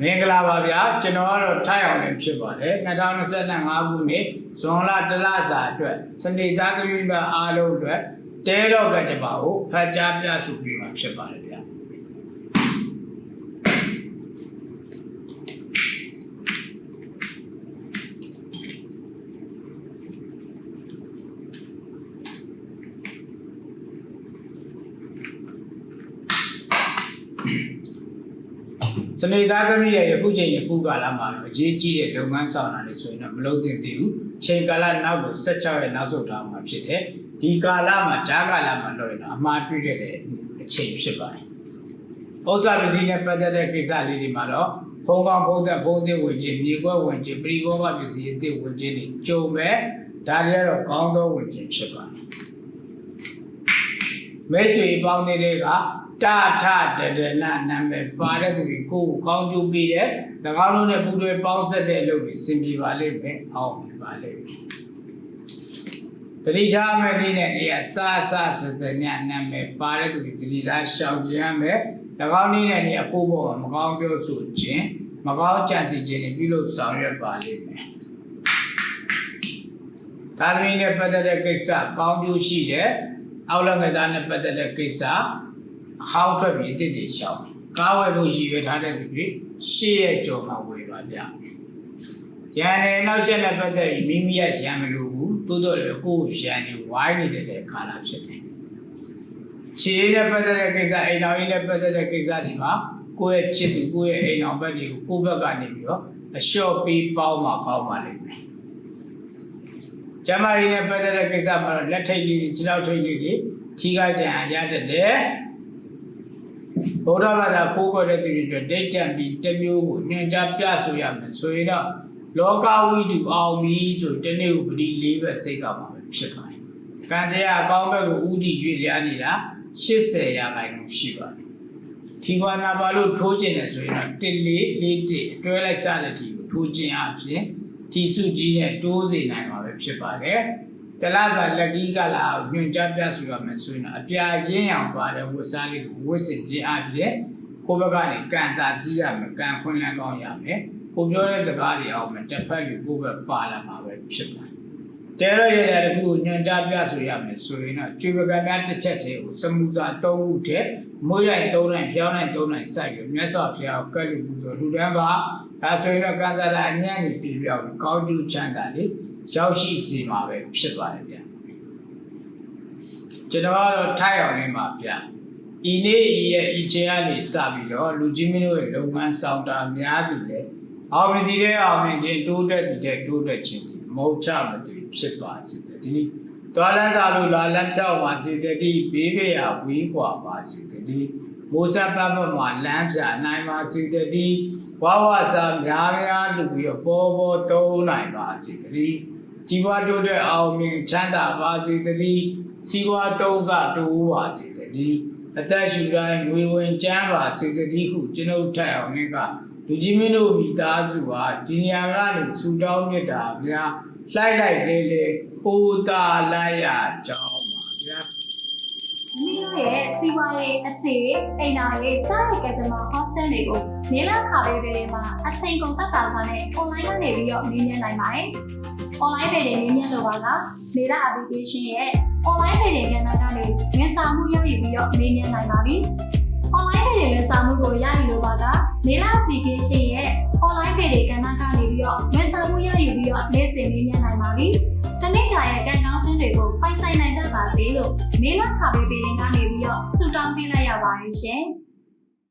မင်္ဂလာပါဗျာကျွန်တော်ကတော့ထိုက်အောင်နေဖြစ်ပါတယ်2025ခုနှစ်ဇွန်လတလစာအတွက်စနေသားသမီးမအားလုံးအတွက်တဲတော့ကကြပါကိုဖတ်ကြားပြဆိုပြီးမှဖြစ်ပါတယ်ဗျာ စနေသားသမီးရဲ့ယခုချိန်ယခုကာလမှာတော့အရေးကြီးတဲ့လုပ်ငန်းဆောင်တာတွေဆိုရင်တော့မလုပ်သင့်သေးဘူးချိန်ကာလနောက်ကို16ရက်နောက်ဆုတ်ထားမှာဖြစ်တယ်ဒီကာလမှာဂျားကာလမှာတော့ရင်တော့အမှားတွေ့တဲ့အချိန်ဖြစ်ပါတယ်ဥစ္စာပစ္စည်းနဲ့ပတ်သက်တဲ့ကိစ္စလေးတွေမှာတော့ဖုံးကောင်းဖုံးသက်ဖုံးသေးဝင်ခြင်းမြေကွက်ဝင်ခြင်းပရိကောကပစ္စည်းအသစ်ဝင်ခြင်းတွေကြုံမဲ့ဒါတွေကတော့ကောင်းသောဝင်ခြင်းဖြစ်ပါတယ် မိတ်ဆွေပေါင်းတွေကတာထတဒနာနာမည်ပါတဲ့သူတွေကိုယ်ကိုကောင်းကျိုးပေးတဲ့၎င်းတို့နဲ့ပူးတွဲပေါင်းဆက်တဲ့အလုပ်တွေစင်ပြေပါလိမ့်မယ်အောင်ပါလိမ့်မယ်တတိထားမဲ့လေးနဲ့နေရာစားစားစစညနာမည်ပါတဲ့သူတွေတတိထားရှောင်ကြရမယ်၎င်းလေးနဲ့နေရာပို့ဖို့မကောင်းပြောဆိုခြင်းမကောင်းကြံစီခြင်းတွေပြုလုပ်ဆောင်ရွက်ပါလိမ့်မယ်ဒါသမီးနဲ့ပတ်သက်တဲ့ကိစ္စကောင်းကျိုးရှိတဲ့ အောက်လက်ငယ်သားနဲ့ပတ်သက်တဲ့ကိစ္စအဟောင်းထွက်ပြီးအစ်စ်တွေရှောင်ကားဝယ်ဖို့ရှိရထားတဲ့သူတွေရှေ့ရဲ့ကြော်မှာဝယ်ပါဗျရန်နေနောက်ဆက်နဲ့ပတ်သက်ပြီးမိမိရဲ့ရန်မလို့ဘူးတိုးတော့လေကိုယ်ရန်နေဝိုင်းနေတဲ့ခါလာဖြစ်တယ်ခြေနဲ့ပတ်သက်တဲ့ကိစ္စအိမ်တော်ကြီးနဲ့ပတ်သက်တဲ့ကိစ္စတွေမှာကိုယ့်ရဲ့ချစ်သူကိုယ့်ရဲ့အိမ်တော်ဘက်တွေကိုကိုယ့်ဘက်ကနေပြီးတော့အလျှော့ပေးပေါင်းမှာကောင်းပါလိမ့်မယ် ကျမကြီးနဲ့ပတ်သက်တဲ့ကိစ္စမှာတော့လက်ထိတ်လေးတွေခြေထောက်ထိတ်လေးတွေထိခိုက်တဲ့ရတတ်တယ်ဗုဒ္ဓဘာသာပိုးခေါ်တဲ့သူတွေအတွက်ဒိတ်တံပြီးတစ်မျိုးကိုညွှန်ကြားပြဆိုရမယ်ဆိုရင်တော့လောကဝိတုအောင်ပြီဆိုတနေ့ဥပတိ၄ဘက်စိတ်ကမှာပဲဖြစ်ပါတယ်။ကံတရားအကောင်းဘက်ကိုဥတည်ရွေ့လျားနေတာ80ရာခိုင်နှုန်းရှိပါတယ်။ဒီဝါနာပါလို့ထိုးကျင်တယ်ဆိုရင်တော့1 4 4 1အတွဲလိုက်စတဲ့ဒီကိုထိုးကျင်အပြင် ဒီစုကြီးနဲ့တိုးစေနိုင်မှာပဲဖြစ်ပါတယ်။တလားစာလက်ကြီးကလာညွန်ကြားပြဆိုရမယ်ဆိုရင်တော့အပြာရင်းအောင်ပါတဲ့ဝတ်စားလေးကိုဝတ်ဆင်ခြင်းအပြင်ကိုယ့်ဘက်ကနေကံတာစည်းရမယ်ကံခွင့်လန်းကောင်းရမယ်ကိုပြောတဲ့စကားတွေအောင်မယ်တစ်ဖက်လူကိုယ့်ဘက်ပါလာမှာပဲဖြစ်ပါတယ် တဲရရတဲ့တခုညွန်ကြားပြဆိုရမယ်ဆိုရင်တော့ကျွေပကံများတစ်ချက်တည်းကိုစမှုစာ၃ခုတည်းမွေးလိုက်၃နိုင်ဖျောင်းလိုက်၃နိုင်စိုက်ပြီးမြတ်စွာဘုရားကိုကဲ့လူပူဇော်လူတန်းပါဒါဆိုရင်တော့ကံစားတာအညံ့နေပြပြောက်ပြီးကောင်းကျိုးချမ်းသာလေးရောက်ရှိစေမှာပဲဖြစ်ပါတယ်ဗျာကျွန်တော်ကတော့ထိုက်အောင်လေးမှာဗျာဤနေ့ဤရဲ့ဤချိန်ကနေစပြီးတော့လူကြီးမင်းတို့ရဲ့လုပ်ငန်းဆောင်တာများသူလေအောင်မြင်တဲ့အောင်မြင်ခြင်းတိုးတက်တဲ့တိုးတက်ခြင်း မဟုတ်ချမတူဖြစ်ပါစေတည်းဒီတော်လန်းသာလို့လာလန်းဖြောက်ပါစေတည်းဘေးဘေးရာဝေးကွာပါစေတည်းမိုးဆက်ပတ်ပတ်မှာလမ်းပြနိုင်ပါစေတည်းဝါဝါစာများများလူပြီးပေါ်ပေါ်သုံးနိုင်ပါစေတည်းជីវတိုးတဲ့အောင်မြင်ချမ်းသာပါစေတည်းစီဝါသုံးကတိုးပါစေတည်းအသက်ရှူတိုင်းငွေဝင်ချမ်းပါစေတည်းဟုကျွန်ုပ်ထက်အောင်မြင်က လူကြီးမင်းတို့မိသားစုဟာဒီနေရာကနေဆူတောင်းမြတ်တာများလှိုက်လိုက်လေးလေးပိုးတာလိုက်ရကြောင်းပါဗျာမမီတို့ရဲ့စီဝါရေးအခြေအိမ်နာရေးစားရကကြမှာ hostel တွေကိုနေလာခါပေးပေးတွေမှာအချိန်ကုန်သက်သာစွာနဲ့ online ကနေပြီးတော့နင်းနေနိုင်ပါတယ်။ online ပေတွေနင်းနေလို့ပါကနေလာ application ရဲ့ online ပေတွေကဏ္ဍကနေဝန်ဆောင်မှုရယူပြီးတော့နင်းနေနိုင်ပါပြီ။ online ပေတွေဝန်ဆောင်မှုကိုရယူ လို့ပါကနေလာ application ရဲ့ online ပေတွေကဏ္ဍကနေပြီးတော့ဝန်ဆောင်မှုရယူပြီးတော့နေ့စဉ်နင်းနေနိုင်ပါပြီ။တနေ့တာရဲ့ကံကောင်းခြင်းတွေကိုပိုင်ဆိုင်နိုင်ကြပါစေလို့နေလခါပေးပေးရင်ကနေပြီးတော့ဆုတောင်းပေးလိုက်ရပါတယ်ရှင်။